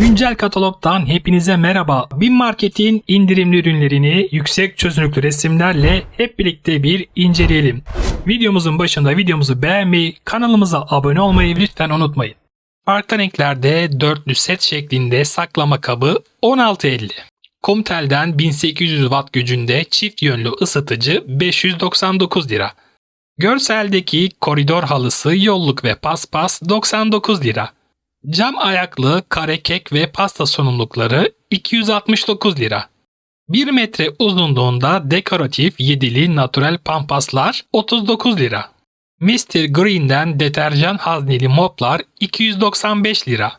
Güncel katalogdan hepinize merhaba. Bin Market'in indirimli ürünlerini yüksek çözünürlüklü resimlerle hep birlikte bir inceleyelim. Videomuzun başında videomuzu beğenmeyi, kanalımıza abone olmayı lütfen unutmayın. Farklı renklerde dörtlü set şeklinde saklama kabı 16.50. Comtel'den 1800 watt gücünde çift yönlü ısıtıcı 599 lira. Görseldeki koridor halısı yolluk ve paspas 99 lira. Cam ayaklı kare kek ve pasta sunumlukları 269 lira. 1 metre uzunluğunda dekoratif yedili natural pampaslar 39 lira. Mr. Green'den deterjan hazneli moplar 295 lira.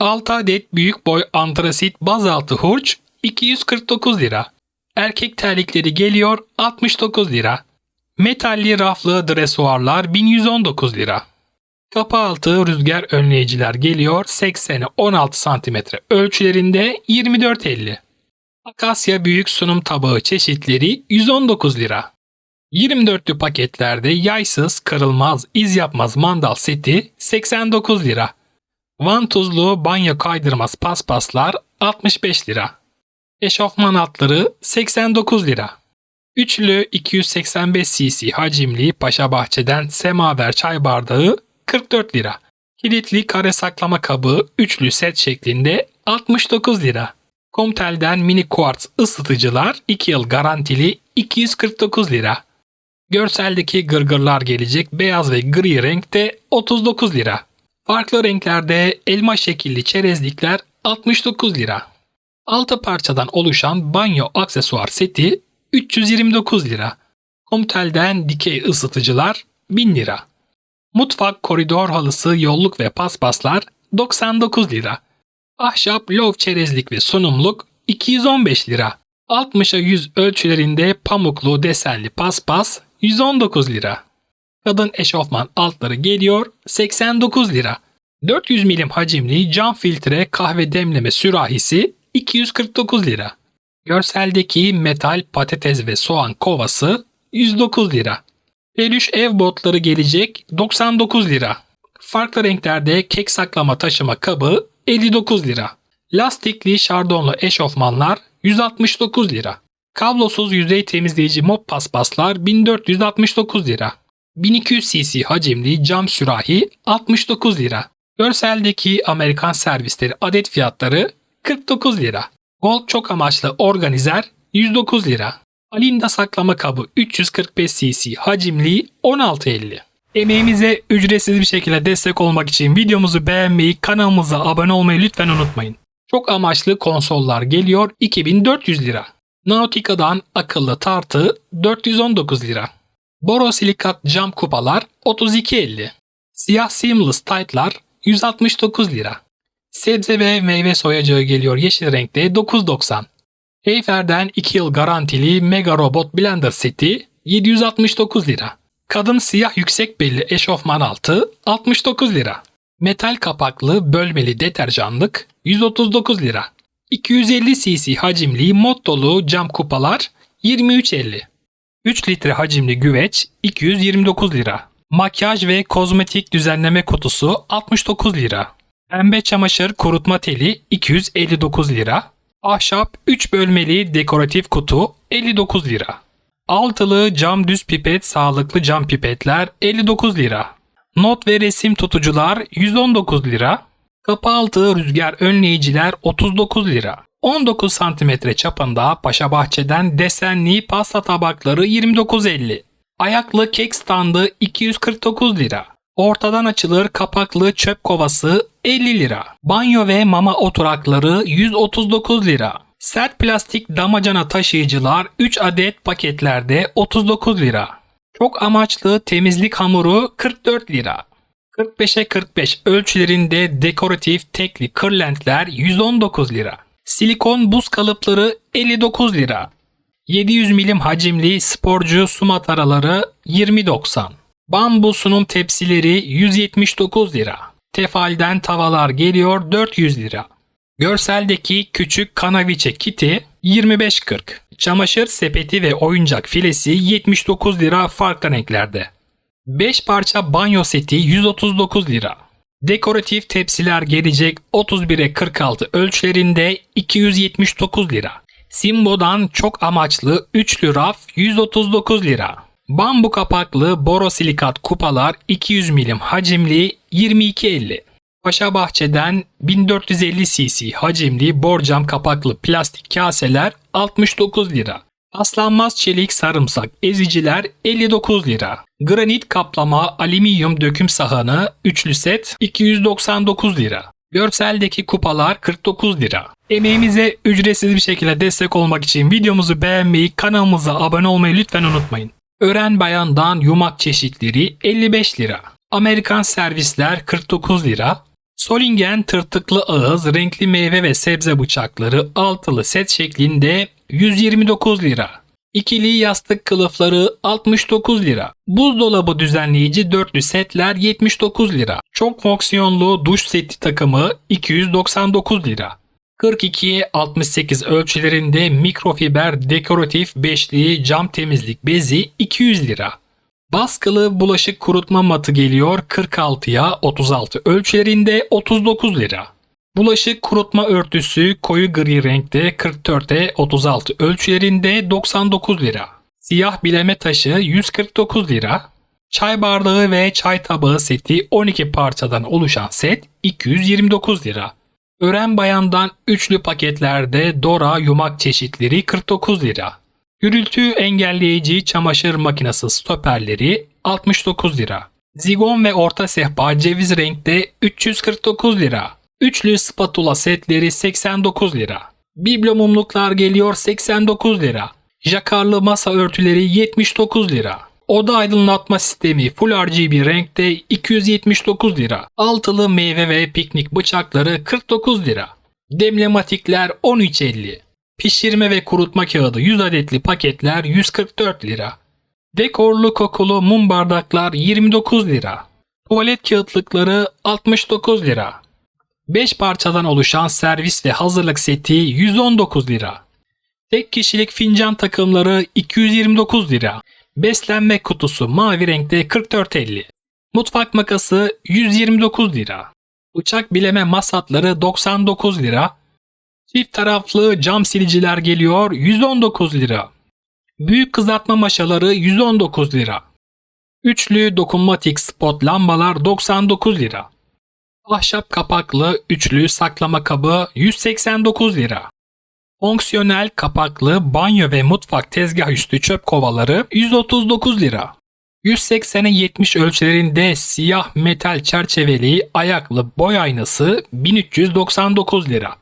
6 adet büyük boy antrasit bazaltı hurç 249 lira. Erkek terlikleri geliyor 69 lira. Metalli raflı dresuarlar 1119 lira. Kapı altı rüzgar önleyiciler geliyor 80'e 16 cm ölçülerinde 24.50. Akasya büyük sunum tabağı çeşitleri 119 lira. 24'lü paketlerde yaysız, kırılmaz, iz yapmaz mandal seti 89 lira. Vantuzlu banyo kaydırmaz paspaslar 65 lira. Eşofman altları 89 lira. Üçlü 285 cc hacimli Paşa Bahçe'den semaver çay bardağı 44 lira. Kilitli kare saklama kabı üçlü set şeklinde 69 lira. Comtel'den mini quartz ısıtıcılar 2 yıl garantili 249 lira. Görseldeki gırgırlar gelecek beyaz ve gri renkte 39 lira. Farklı renklerde elma şekilli çerezlikler 69 lira. 6 parçadan oluşan banyo aksesuar seti 329 lira. Comtel'den dikey ısıtıcılar 1000 lira. Mutfak koridor halısı yolluk ve paspaslar 99 lira. Ahşap lov çerezlik ve sunumluk 215 lira. 60'a 100 ölçülerinde pamuklu desenli paspas 119 lira. Kadın eşofman altları geliyor 89 lira. 400 milim hacimli cam filtre kahve demleme sürahisi 249 lira. Görseldeki metal patates ve soğan kovası 109 lira. Peluş ev botları gelecek 99 lira. Farklı renklerde kek saklama taşıma kabı 59 lira. Lastikli şardonlu eşofmanlar 169 lira. Kablosuz yüzey temizleyici mop paspaslar 1469 lira. 1200 cc hacimli cam sürahi 69 lira. Görseldeki Amerikan servisleri adet fiyatları 49 lira. Gold çok amaçlı organizer 109 lira. Alinda saklama kabı 345 cc hacimli 16.50. Emeğimize ücretsiz bir şekilde destek olmak için videomuzu beğenmeyi, kanalımıza abone olmayı lütfen unutmayın. Çok amaçlı konsollar geliyor 2400 lira. Nautica'dan akıllı tartı 419 lira. Borosilikat cam kupalar 32.50. Siyah seamless tight'lar 169 lira. Sebze ve meyve soyacağı geliyor yeşil renkte 9.90. Heyfer'den 2 yıl garantili Mega Robot Blender seti 769 lira. Kadın siyah yüksek belli eşofman altı 69 lira. Metal kapaklı bölmeli deterjanlık 139 lira. 250 cc hacimli mod dolu cam kupalar 23.50. 3 litre hacimli güveç 229 lira. Makyaj ve kozmetik düzenleme kutusu 69 lira. Pembe çamaşır kurutma teli 259 lira. Ahşap 3 bölmeli dekoratif kutu 59 lira. Altılı cam düz pipet sağlıklı cam pipetler 59 lira. Not ve resim tutucular 119 lira. Kapı altı rüzgar önleyiciler 39 lira. 19 cm çapında Paşa Bahçe'den desenli pasta tabakları 29.50. Ayaklı kek standı 249 lira. Ortadan açılır kapaklı çöp kovası 50 lira. Banyo ve mama oturakları 139 lira. Sert plastik damacana taşıyıcılar 3 adet paketlerde 39 lira. Çok amaçlı temizlik hamuru 44 lira. 45'e 45 ölçülerinde dekoratif tekli kırlentler 119 lira. Silikon buz kalıpları 59 lira. 700 milim hacimli sporcu su mataraları 20.90. Bambu sunum tepsileri 179 lira. Tefalden tavalar geliyor 400 lira. Görseldeki küçük kanaviçe kiti 25.40. Çamaşır sepeti ve oyuncak filesi 79 lira farklı renklerde. 5 parça banyo seti 139 lira. Dekoratif tepsiler gelecek 31'e 46 ölçülerinde 279 lira. Simbo'dan çok amaçlı üçlü raf 139 lira. Bambu kapaklı borosilikat kupalar 200 milim hacimli 22.50. Paşa Bahçe'den 1450 cc hacimli borcam kapaklı plastik kaseler 69 lira. Paslanmaz çelik sarımsak eziciler 59 lira. Granit kaplama alüminyum döküm sahanı üçlü set 299 lira. Görseldeki kupalar 49 lira. Emeğimize ücretsiz bir şekilde destek olmak için videomuzu beğenmeyi, kanalımıza abone olmayı lütfen unutmayın. Ören bayandan yumak çeşitleri 55 lira. Amerikan servisler 49 lira. Solingen tırtıklı ağız renkli meyve ve sebze bıçakları altılı set şeklinde 129 lira. İkili yastık kılıfları 69 lira. Buzdolabı düzenleyici dörtlü setler 79 lira. Çok fonksiyonlu duş seti takımı 299 lira. 42'ye 68 ölçülerinde mikrofiber dekoratif beşli cam temizlik bezi 200 lira. Baskılı bulaşık kurutma matı geliyor 46'ya 36 ölçülerinde 39 lira. Bulaşık kurutma örtüsü koyu gri renkte 44'e 36 ölçülerinde 99 lira. Siyah bileme taşı 149 lira. Çay bardağı ve çay tabağı seti 12 parçadan oluşan set 229 lira. Ören bayandan üçlü paketlerde Dora yumak çeşitleri 49 lira. Gürültü engelleyici çamaşır makinesi stoperleri 69 lira. Zigon ve orta sehpa ceviz renkte 349 lira. Üçlü spatula setleri 89 lira. Biblo mumluklar geliyor 89 lira. Jakarlı masa örtüleri 79 lira. Oda aydınlatma sistemi Full RGB renkte 279 lira. Altılı meyve ve piknik bıçakları 49 lira. Demlematikler 13.50. Pişirme ve kurutma kağıdı 100 adetli paketler 144 lira. Dekorlu kokulu mum bardaklar 29 lira. Tuvalet kağıtlıkları 69 lira. 5 parçadan oluşan servis ve hazırlık seti 119 lira. Tek kişilik fincan takımları 229 lira. Beslenme kutusu mavi renkte 44.50. Mutfak makası 129 lira. Bıçak bileme masatları 99 lira. Çift taraflı cam siliciler geliyor 119 lira. Büyük kızartma maşaları 119 lira. Üçlü dokunmatik spot lambalar 99 lira. Ahşap kapaklı üçlü saklama kabı 189 lira. Fonksiyonel kapaklı banyo ve mutfak tezgah üstü çöp kovaları 139 lira. 180'e 70 ölçülerinde siyah metal çerçeveli ayaklı boy aynası 1399 lira.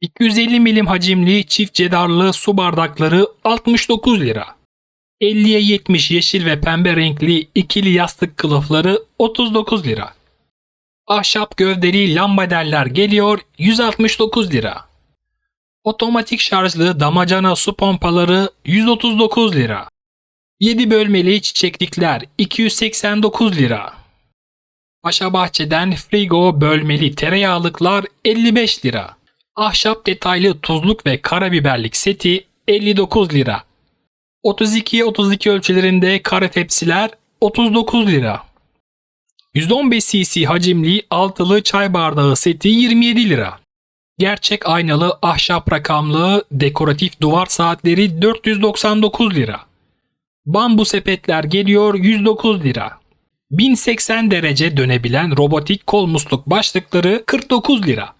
250 milim hacimli çift cedarlı su bardakları 69 lira. 50'ye 70 yeşil ve pembe renkli ikili yastık kılıfları 39 lira. Ahşap gövdeli lambaderler geliyor 169 lira. Otomatik şarjlı damacana su pompaları 139 lira. 7 bölmeli çiçeklikler 289 lira. Paşa Bahçe'den frigo bölmeli tereyağlıklar 55 lira. Ahşap detaylı tuzluk ve karabiberlik seti 59 lira. 32'ye 32 ölçülerinde kare tepsiler 39 lira. 115 cc hacimli altılı çay bardağı seti 27 lira. Gerçek aynalı ahşap rakamlı dekoratif duvar saatleri 499 lira. Bambu sepetler geliyor 109 lira. 1080 derece dönebilen robotik kol musluk başlıkları 49 lira.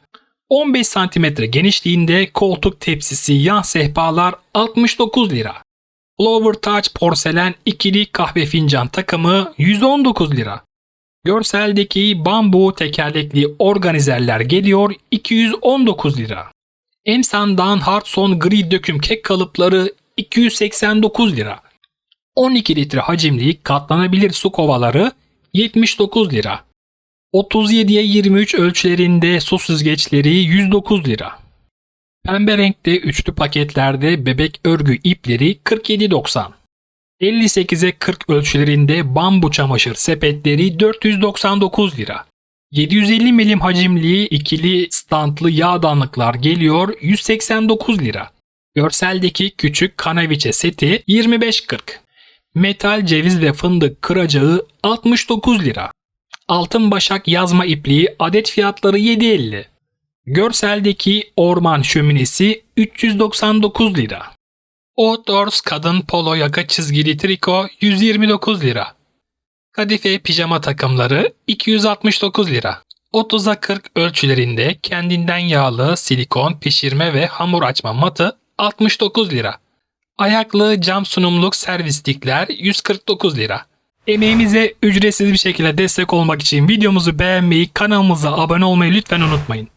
15 cm genişliğinde koltuk tepsisi yan sehpalar 69 lira. Flower Touch porselen ikili kahve fincan takımı 119 lira. Görseldeki bambu tekerlekli organizerler geliyor 219 lira. Emsan'dan Hartson gri döküm kek kalıpları 289 lira. 12 litre hacimli katlanabilir su kovaları 79 lira. 37'ye 23 ölçülerinde su süzgeçleri 109 lira. Pembe renkte üçlü paketlerde bebek örgü ipleri 47.90. 58'e 40 ölçülerinde bambu çamaşır sepetleri 499 lira. 750 milim hacimli ikili standlı yağdanlıklar geliyor 189 lira. Görseldeki küçük kanaviçe seti 25.40. Metal ceviz ve fındık kıracağı 69 lira. Altın başak yazma ipliği adet fiyatları 7.50. Görseldeki orman şöminesi 399 lira. Outdoors kadın polo yaka çizgili triko 129 lira. Kadife pijama takımları 269 lira. 30'a 40 ölçülerinde kendinden yağlı silikon pişirme ve hamur açma matı 69 lira. Ayaklı cam sunumluk servislikler 149 lira. Emeğimize ücretsiz bir şekilde destek olmak için videomuzu beğenmeyi, kanalımıza abone olmayı lütfen unutmayın.